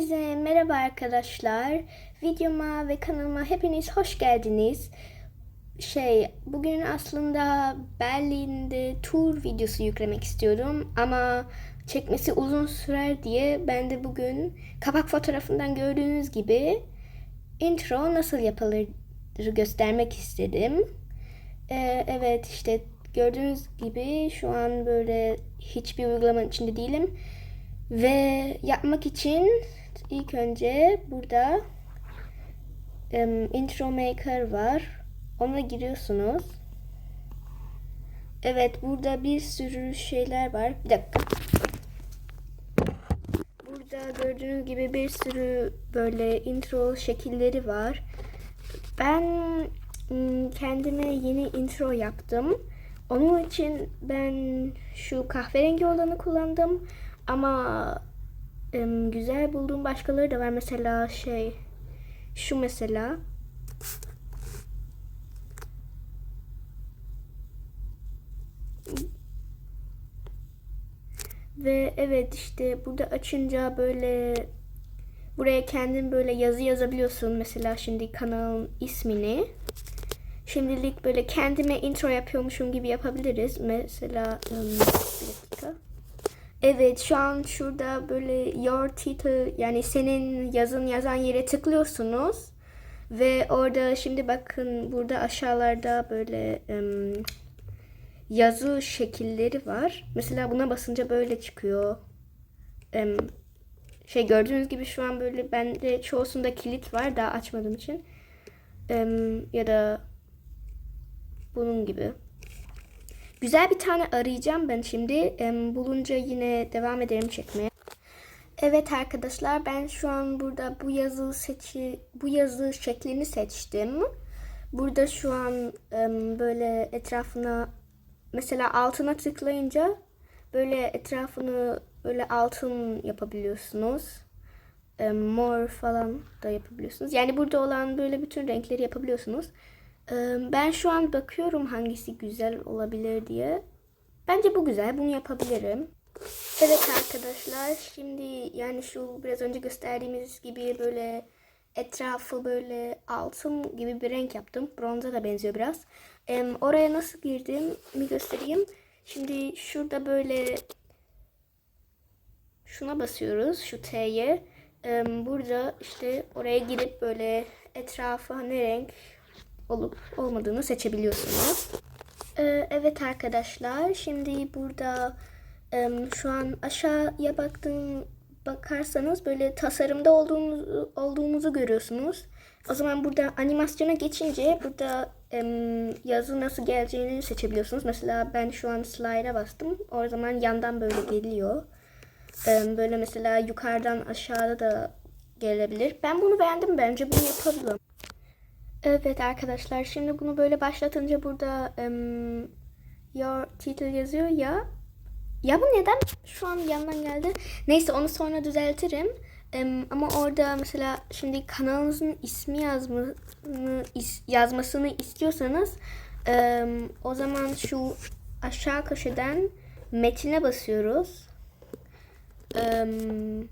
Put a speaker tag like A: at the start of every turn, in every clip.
A: Herkese merhaba arkadaşlar. Videoma ve kanalıma hepiniz hoş geldiniz. Şey, bugün aslında Berlin'de tur videosu yüklemek istiyorum ama çekmesi uzun sürer diye ben de bugün kapak fotoğrafından gördüğünüz gibi intro nasıl yapılır göstermek istedim. Ee, evet işte gördüğünüz gibi şu an böyle hiçbir uygulamanın içinde değilim. Ve yapmak için ilk önce burada em, intro maker var. Ona giriyorsunuz. Evet burada bir sürü şeyler var. Bir dakika. Burada gördüğünüz gibi bir sürü böyle intro şekilleri var. Ben mm, kendime yeni intro yaptım. Onun için ben şu kahverengi olanı kullandım. Ama güzel bulduğum başkaları da var. Mesela şey şu mesela. Ve evet işte burada açınca böyle buraya kendin böyle yazı yazabiliyorsun. Mesela şimdi kanalın ismini. Şimdilik böyle kendime intro yapıyormuşum gibi yapabiliriz. Mesela dakika. Evet şu an şurada böyle your title yani senin yazın yazan yere tıklıyorsunuz. Ve orada şimdi bakın burada aşağılarda böyle em, yazı şekilleri var. Mesela buna basınca böyle çıkıyor. Em, şey gördüğünüz gibi şu an böyle bende çoğusunda kilit var daha açmadığım için. Em, ya da bunun gibi. Güzel bir tane arayacağım ben şimdi. Bulunca yine devam ederim çekmeye. Evet arkadaşlar ben şu an burada bu yazı seçi bu yazı şeklini seçtim. Burada şu an böyle etrafına mesela altına tıklayınca böyle etrafını böyle altın yapabiliyorsunuz. Mor falan da yapabiliyorsunuz. Yani burada olan böyle bütün renkleri yapabiliyorsunuz. Ben şu an bakıyorum hangisi güzel olabilir diye. Bence bu güzel. Bunu yapabilirim. Evet arkadaşlar şimdi yani şu biraz önce gösterdiğimiz gibi böyle etrafı böyle altın gibi bir renk yaptım. Bronza da benziyor biraz. Oraya nasıl girdim mi göstereyim. Şimdi şurada böyle şuna basıyoruz şu T'ye. Burada işte oraya girip böyle etrafa ne renk olup olmadığını seçebiliyorsunuz. Ee, evet arkadaşlar şimdi burada em, şu an aşağıya baktığım bakarsanız böyle tasarımda olduğumuzu, olduğumuzu görüyorsunuz. O zaman burada animasyona geçince burada em, yazı nasıl geleceğini seçebiliyorsunuz. Mesela ben şu an slide'a bastım. O zaman yandan böyle geliyor. Em, böyle mesela yukarıdan aşağıda da gelebilir. Ben bunu beğendim. Bence bunu yapalım. Evet arkadaşlar şimdi bunu böyle başlatınca burada em, your title yazıyor ya. Ya bu neden şu an yandan geldi? Neyse onu sonra düzeltirim. Em, ama orada mesela şimdi kanalınızın ismi yazmasını, is- yazmasını istiyorsanız em, o zaman şu aşağı köşeden metine basıyoruz. Em,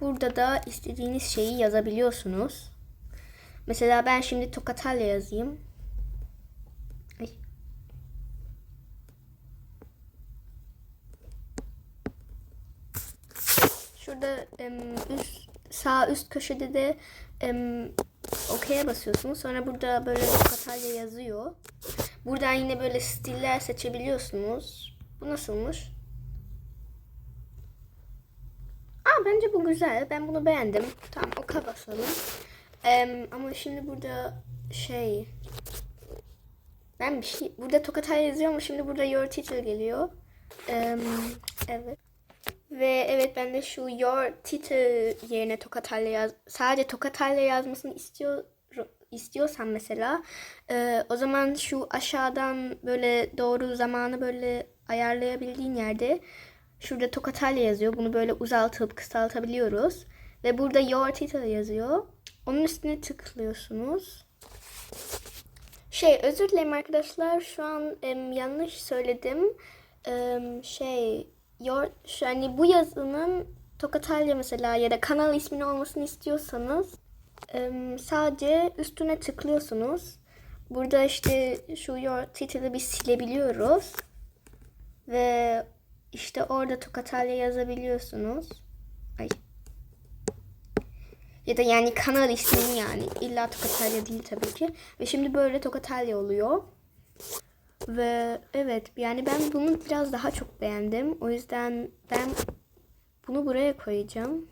A: burada da istediğiniz şeyi yazabiliyorsunuz. Mesela ben şimdi Tokatalya yazayım. Ay. Şurada em, üst sağ üst köşede de em, OK'ye basıyorsunuz. Sonra burada böyle Tokatalya yazıyor. Buradan yine böyle stiller seçebiliyorsunuz. Bu nasılmış? Aa bence bu güzel. Ben bunu beğendim. Tamam oka basalım. Em, ama şimdi burada şey ben bir şey burada Tokatay yazıyor ama şimdi burada your title geliyor. Em, evet. Ve evet ben de şu your title yerine Tokatay'la yaz sadece Tokatay'la yazmasını istiyor istiyorsan mesela e, o zaman şu aşağıdan böyle doğru zamanı böyle ayarlayabildiğin yerde şurada Tokatay'la yazıyor. Bunu böyle uzaltıp kısaltabiliyoruz. Ve burada your title yazıyor. Onun üstüne tıklıyorsunuz. Şey özür dilerim arkadaşlar. Şu an em, yanlış söyledim. Em, şey your, şu, hani bu yazının Tokatalya mesela ya da kanal ismini olmasını istiyorsanız em, sadece üstüne tıklıyorsunuz. Burada işte şu your title'ı bir silebiliyoruz. Ve işte orada Tokatalya yazabiliyorsunuz. Ay. Ya da yani kanal ismini yani. İlla Tokatalya değil tabii ki. Ve şimdi böyle Tokatalya oluyor. Ve evet yani ben bunu biraz daha çok beğendim. O yüzden ben bunu buraya koyacağım.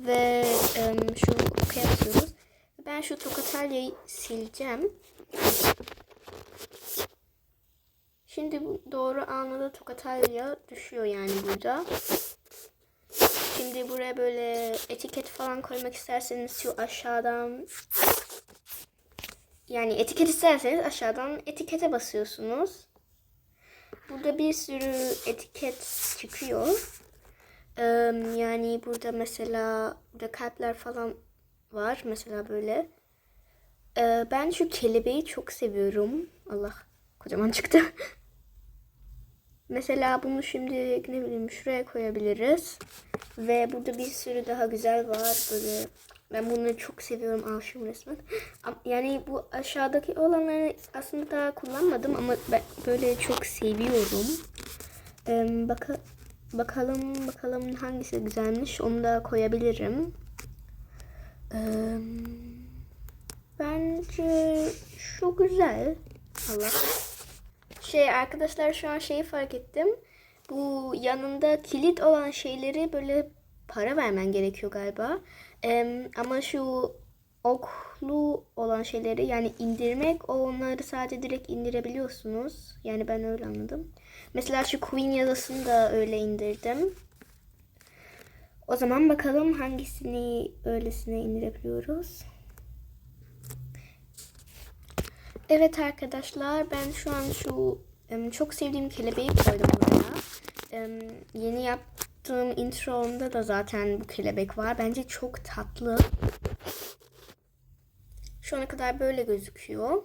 A: Ve em, şu okey basıyoruz. Ben şu Tokatalya'yı sileceğim. Şimdi doğru anında Tokatalya düşüyor yani burada. Şimdi buraya böyle etiket falan koymak isterseniz şu aşağıdan yani etiket isterseniz aşağıdan etikete basıyorsunuz. Burada bir sürü etiket çıkıyor. Yani burada mesela burada kalpler falan var mesela böyle. Ben şu kelebeği çok seviyorum. Allah kocaman çıktı. Mesela bunu şimdi ne bileyim şuraya koyabiliriz. Ve burada bir sürü daha güzel var. Böyle ben bunları çok seviyorum aşığım resmen. Yani bu aşağıdaki olanları aslında daha kullanmadım ama ben böyle çok seviyorum. Ee, baka- bakalım bakalım hangisi güzelmiş onu da koyabilirim. Ee, bence şu güzel. Allah. Şey arkadaşlar şu an şeyi fark ettim. Bu yanında kilit olan şeyleri böyle para vermen gerekiyor galiba. Em, ama şu oklu olan şeyleri yani indirmek onları sadece direkt indirebiliyorsunuz. Yani ben öyle anladım. Mesela şu Queen yazısını da öyle indirdim. O zaman bakalım hangisini öylesine indirebiliyoruz. Evet arkadaşlar ben şu an şu çok sevdiğim kelebeği koydum buraya. Yeni yaptığım intromda da zaten bu kelebek var. Bence çok tatlı. Şu ana kadar böyle gözüküyor.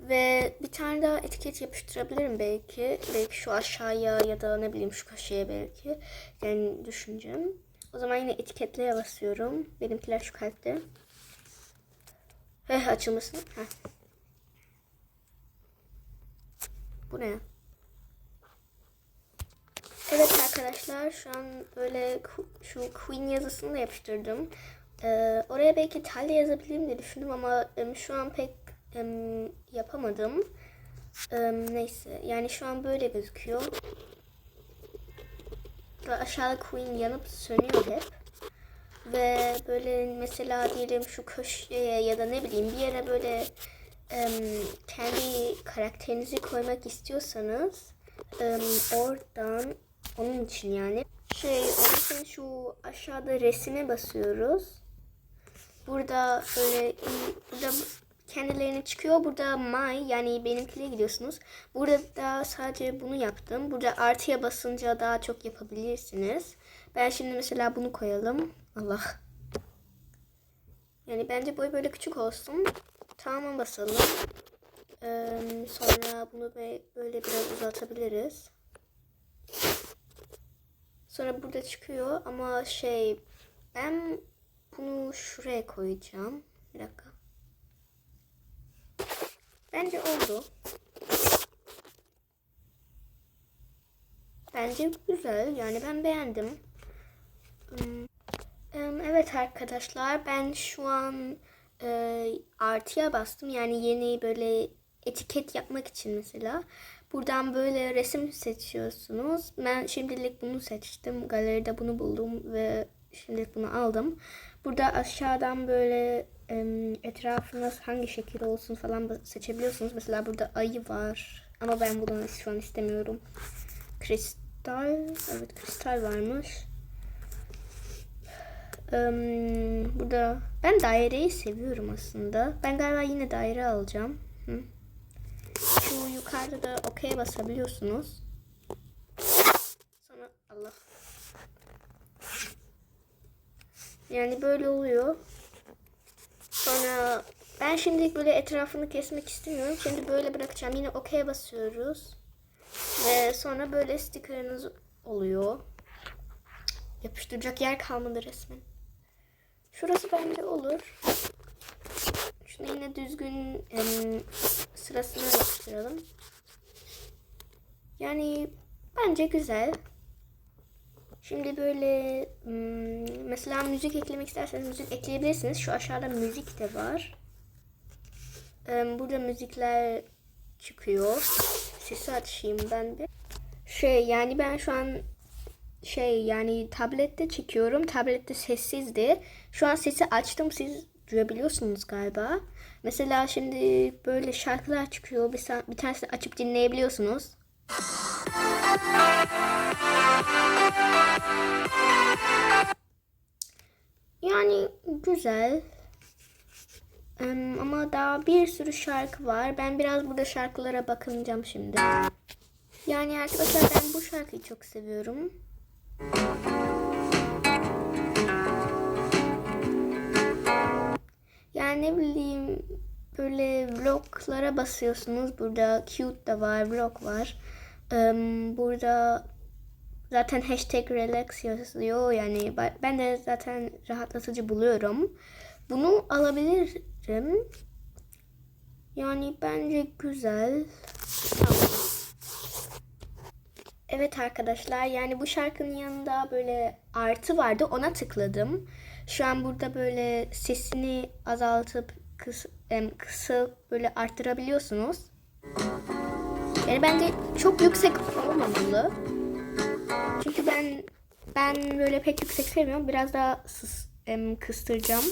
A: Ve bir tane daha etiket yapıştırabilirim belki. Belki şu aşağıya ya da ne bileyim şu köşeye belki. Yani düşüneceğim. O zaman yine etiketleye basıyorum. Benimkiler şu kalpte. Heh açılmasın. Heh. Bu ne? Evet arkadaşlar şu an böyle şu Queen yazısını da yapıştırdım. Ee, oraya belki Talya yazabilirim diye düşündüm ama em, şu an pek em, yapamadım. Em, neyse yani şu an böyle gözüküyor. Ve aşağıda Queen yanıp sönüyor hep. Ve böyle mesela diyelim şu köşeye ya da ne bileyim bir yere böyle kendi karakterinizi koymak istiyorsanız oradan onun için yani şey onun için şu aşağıda resime basıyoruz. Burada böyle burada kendilerine çıkıyor. Burada my yani benimkine gidiyorsunuz. Burada da sadece bunu yaptım. Burada artıya basınca daha çok yapabilirsiniz. Ben şimdi mesela bunu koyalım. Allah. Yani bence boy böyle küçük olsun. Tamam basalım. Ee, sonra bunu böyle biraz uzatabiliriz. Sonra burada çıkıyor ama şey ben bunu şuraya koyacağım. Bir dakika. Bence oldu. Bence güzel. Yani ben beğendim. Hmm. Evet arkadaşlar ben şu an e, artıya bastım. Yani yeni böyle etiket yapmak için mesela. Buradan böyle resim seçiyorsunuz. Ben şimdilik bunu seçtim. Galeride bunu buldum ve şimdilik bunu aldım. Burada aşağıdan böyle em, etrafına hangi şekil olsun falan seçebiliyorsunuz. Mesela burada ayı var. Ama ben bunu şu an istemiyorum. Kristal. Evet kristal varmış. Em, burada ben daireyi seviyorum aslında. Ben galiba yine daire alacağım. Hı. Şu yukarıda da okey basabiliyorsunuz. Sonra Allah. Yani böyle oluyor. Sonra ben şimdilik böyle etrafını kesmek istemiyorum. Şimdi böyle bırakacağım. Yine okey basıyoruz. Ve sonra böyle stickerınız oluyor. yapıştıracak yer kalmadı resmen. Şurası bence olur. Şunu yine düzgün em, sırasına yapıştıralım. Yani bence güzel. Şimdi böyle hmm, mesela müzik eklemek isterseniz müzik ekleyebilirsiniz. Şu aşağıda müzik de var. Burada müzikler çıkıyor. Sesi açayım ben de. Şey yani ben şu an şey yani tablette çekiyorum. Tablette sessizdi. Şu an sesi açtım. Siz duyabiliyorsunuz galiba. Mesela şimdi böyle şarkılar çıkıyor. Bir, bir tanesini açıp dinleyebiliyorsunuz. Yani güzel. Ama daha bir sürü şarkı var. Ben biraz burada şarkılara bakınacağım şimdi. Yani arkadaşlar ben bu şarkıyı çok seviyorum. Yani ne bileyim böyle vloglara basıyorsunuz. Burada cute da var, vlog var. Burada zaten hashtag relax yazıyor. Yani ben de zaten rahatlatıcı buluyorum. Bunu alabilirim. Yani bence güzel. Tamam. Evet arkadaşlar yani bu şarkının yanında böyle artı vardı ona tıkladım. Şu an burada böyle sesini azaltıp kıs, kısıp böyle arttırabiliyorsunuz. Yani bence çok yüksek olmamalı. Çünkü ben ben böyle pek yüksek sevmiyorum. Biraz daha sus, em, kıstıracağım.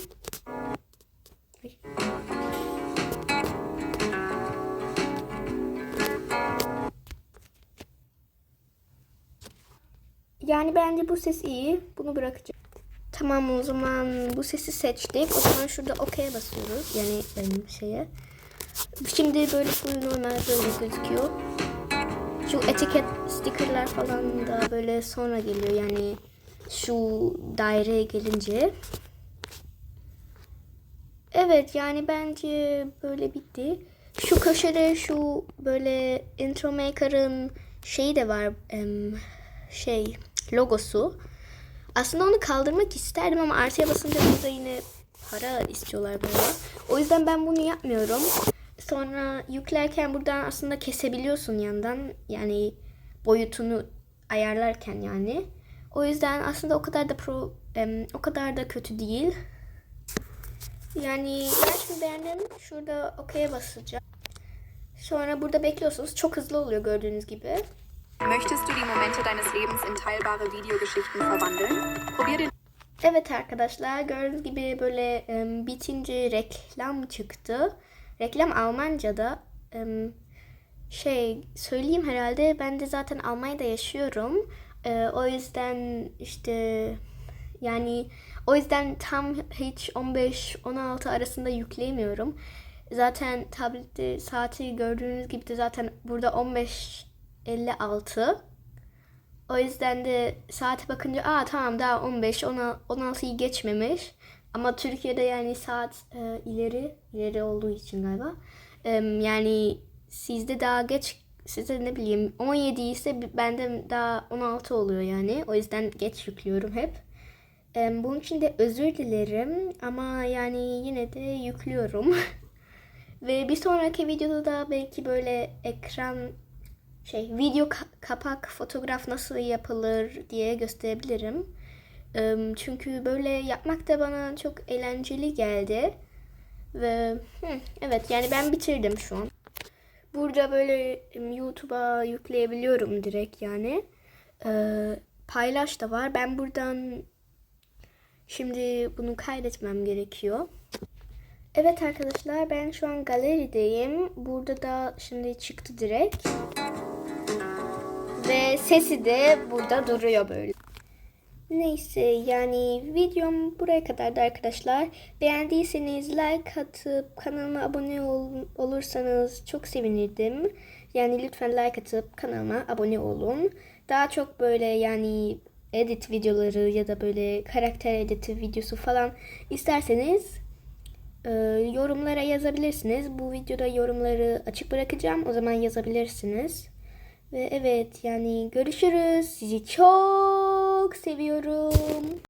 A: Yani bence bu ses iyi. Bunu bırakacağım. Tamam o zaman bu sesi seçtik. O zaman şurada OK'ye basıyoruz. Yani em, şeye. Şimdi böyle full normal böyle gözüküyor. Şu etiket stickerlar falan da böyle sonra geliyor. Yani şu daireye gelince. Evet yani bence böyle bitti. Şu köşede şu böyle intro maker'ın şeyi de var. şey logosu. Aslında onu kaldırmak isterdim ama artıya basınca burada yine para istiyorlar böyle. O yüzden ben bunu yapmıyorum. Sonra yüklerken buradan aslında kesebiliyorsun yandan. Yani boyutunu ayarlarken yani. O yüzden aslında o kadar da pro o kadar da kötü değil. Yani ben şimdi beğendim. Şurada OK'ye basacağım. Sonra burada bekliyorsunuz. Çok hızlı oluyor gördüğünüz gibi.
B: Möchtest du die Momente deines Lebens in teilbare Videogeschichten verwandeln? Probier den
A: Evet arkadaşlar gördüğünüz gibi böyle em, bitince reklam çıktı. Reklam Almanca'da. Em, şey söyleyeyim herhalde ben de zaten Almanya'da yaşıyorum. Ee, o yüzden işte yani o yüzden tam hiç 15-16 arasında yükleyemiyorum. Zaten tablette saati gördüğünüz gibi de zaten burada 15.56. O yüzden de saate bakınca aa tamam daha 15 ona- 16'yı geçmemiş. Ama Türkiye'de yani saat e, ileri ileri olduğu için galiba. Em, yani sizde daha geç sizde ne bileyim 17 ise bende daha 16 oluyor yani. O yüzden geç yüklüyorum hep. Em, bunun için de özür dilerim ama yani yine de yüklüyorum. Ve bir sonraki videoda da belki böyle ekran şey video ka- kapak fotoğraf nasıl yapılır diye gösterebilirim. Çünkü böyle yapmak da bana çok eğlenceli geldi. Ve evet yani ben bitirdim şu an. Burada böyle YouTube'a yükleyebiliyorum direkt yani. Ee, paylaş da var. Ben buradan şimdi bunu kaydetmem gerekiyor. Evet arkadaşlar ben şu an galerideyim. Burada da şimdi çıktı direkt. Ve sesi de burada duruyor böyle. Neyse yani videom buraya kadardı arkadaşlar. Beğendiyseniz like atıp kanalıma abone ol- olursanız çok sevinirdim. Yani lütfen like atıp kanalıma abone olun. Daha çok böyle yani edit videoları ya da böyle karakter editi videosu falan isterseniz e, yorumlara yazabilirsiniz. Bu videoda yorumları açık bırakacağım. O zaman yazabilirsiniz. Ve evet yani görüşürüz. Sizi çok seviyorum.